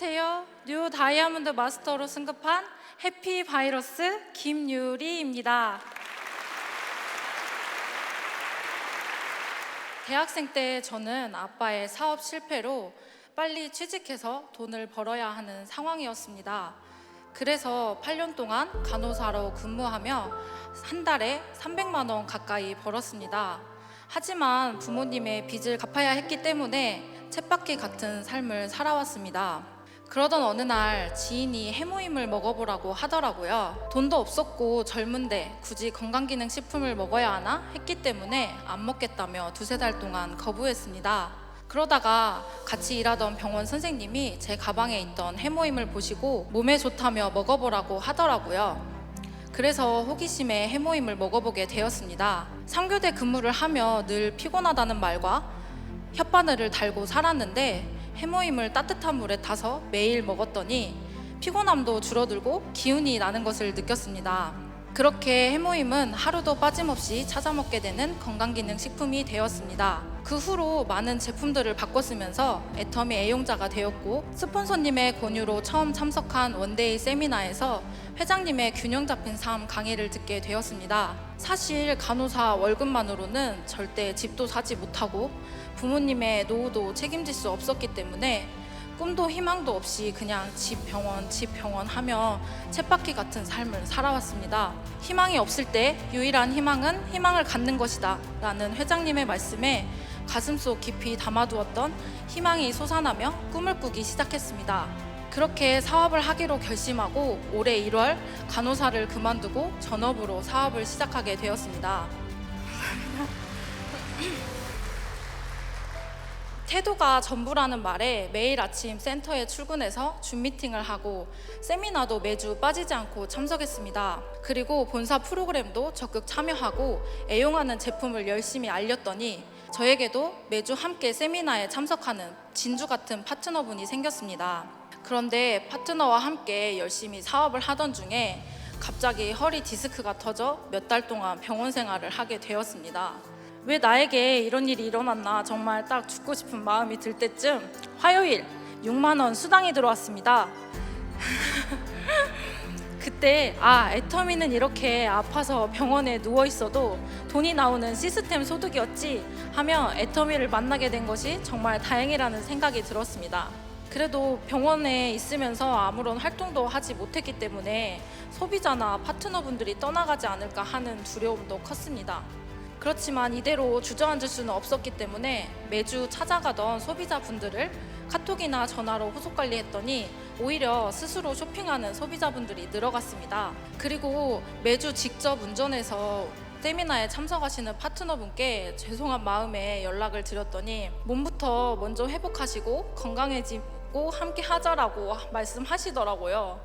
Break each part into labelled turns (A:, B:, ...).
A: 안녕하세요. 뉴 다이아몬드 마스터로 승급한 해피 바이러스 김유리입니다. 대학생 때 저는 아빠의 사업 실패로 빨리 취직해서 돈을 벌어야 하는 상황이었습니다. 그래서 8년 동안 간호사로 근무하며 한 달에 300만 원 가까이 벌었습니다. 하지만 부모님의 빚을 갚아야 했기 때문에 쳇바퀴 같은 삶을 살아왔습니다. 그러던 어느 날 지인이 해모임을 먹어보라고 하더라고요. 돈도 없었고 젊은데 굳이 건강기능식품을 먹어야 하나 했기 때문에 안 먹겠다며 두세 달 동안 거부했습니다. 그러다가 같이 일하던 병원 선생님이 제 가방에 있던 해모임을 보시고 몸에 좋다며 먹어보라고 하더라고요. 그래서 호기심에 해모임을 먹어보게 되었습니다. 상교대 근무를 하며 늘 피곤하다는 말과 혓바늘을 달고 살았는데 해모임을 따뜻한 물에 타서 매일 먹었더니 피곤함도 줄어들고 기운이 나는 것을 느꼈습니다. 그렇게 해모임은 하루도 빠짐없이 찾아 먹게 되는 건강기능식품이 되었습니다. 그 후로 많은 제품들을 바꿔 쓰면서 애터미 애용자가 되었고 스폰서님의 권유로 처음 참석한 원데이 세미나에서 회장님의 균형 잡힌 삶 강의를 듣게 되었습니다. 사실 간호사 월급만으로는 절대 집도 사지 못하고 부모님의 노후도 책임질 수 없었기 때문에 꿈도 희망도 없이 그냥 집 병원 집 병원 하며 쳇바퀴 같은 삶을 살아왔습니다. 희망이 없을 때 유일한 희망은 희망을 갖는 것이다 라는 회장님의 말씀에 가슴속 깊이 담아두었던 희망이 솟아나며 꿈을 꾸기 시작했습니다. 그렇게 사업을 하기로 결심하고 올해 1월 간호사를 그만두고 전업으로 사업을 시작하게 되었습니다. 태도가 전부라는 말에 매일 아침 센터에 출근해서 줌 미팅을 하고 세미나도 매주 빠지지 않고 참석했습니다. 그리고 본사 프로그램도 적극 참여하고 애용하는 제품을 열심히 알렸더니 저에게도 매주 함께 세미나에 참석하는 진주 같은 파트너분이 생겼습니다. 그런데 파트너와 함께 열심히 사업을 하던 중에 갑자기 허리 디스크가 터져 몇 달 동안 병원 생활을 하게 되었습니다. 왜 나에게 이런 일이 일어났나 정말 딱 죽고 싶은 마음이 들 때쯤 화요일 6만 원 수당이 들어왔습니다. 그때 아 애터미는 이렇게 아파서 병원에 누워 있어도 돈이 나오는 시스템 소득이었지 하며 애터미를 만나게 된 것이 정말 다행이라는 생각이 들었습니다. 그래도 병원에 있으면서 아무런 활동도 하지 못했기 때문에 소비자나 파트너분들이 떠나가지 않을까 하는 두려움도 컸습니다. 그렇지만 이대로 주저앉을 수는 없었기 때문에 매주 찾아가던 소비자분들을 카톡이나 전화로 후속 관리했더니 오히려 스스로 쇼핑하는 소비자분들이 늘어갔습니다. 그리고 매주 직접 운전해서 세미나에 참석하시는 파트너분께 죄송한 마음에 연락을 드렸더니 몸부터 먼저 회복하시고 건강해지고 함께 하자라고 말씀하시더라고요.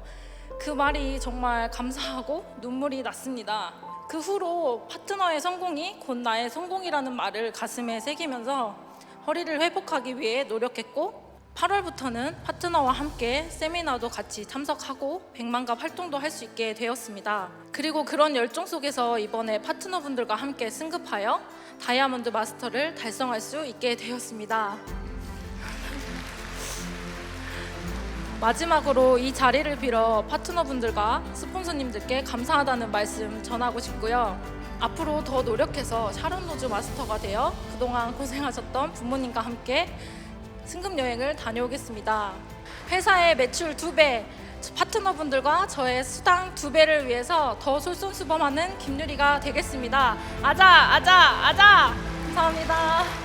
A: 그 말이 정말 감사하고 눈물이 났습니다. 그 후로 파트너의 성공이 곧 나의 성공이라는 말을 가슴에 새기면서 허리를 회복하기 위해 노력했고 8월부터는 파트너와 함께 세미나도 같이 참석하고 백만갑 활동도 할 수 있게 되었습니다. 그리고 그런 열정 속에서 이번에 파트너분들과 함께 승급하여 다이아몬드 마스터를 달성할 수 있게 되었습니다. 마지막으로 이 자리를 빌어 파트너분들과 스폰서님들께 감사하다는 말씀 전하고 싶고요. 앞으로 더 노력해서 샤론 로즈 마스터가 되어 그동안 고생하셨던 부모님과 함께 승급 여행을 다녀오겠습니다. 회사의 매출 두 배, 파트너분들과 저의 수당 두 배를 위해서 더 솔선수범하는 김유리가 되겠습니다. 아자, 아자, 아자! 감사합니다.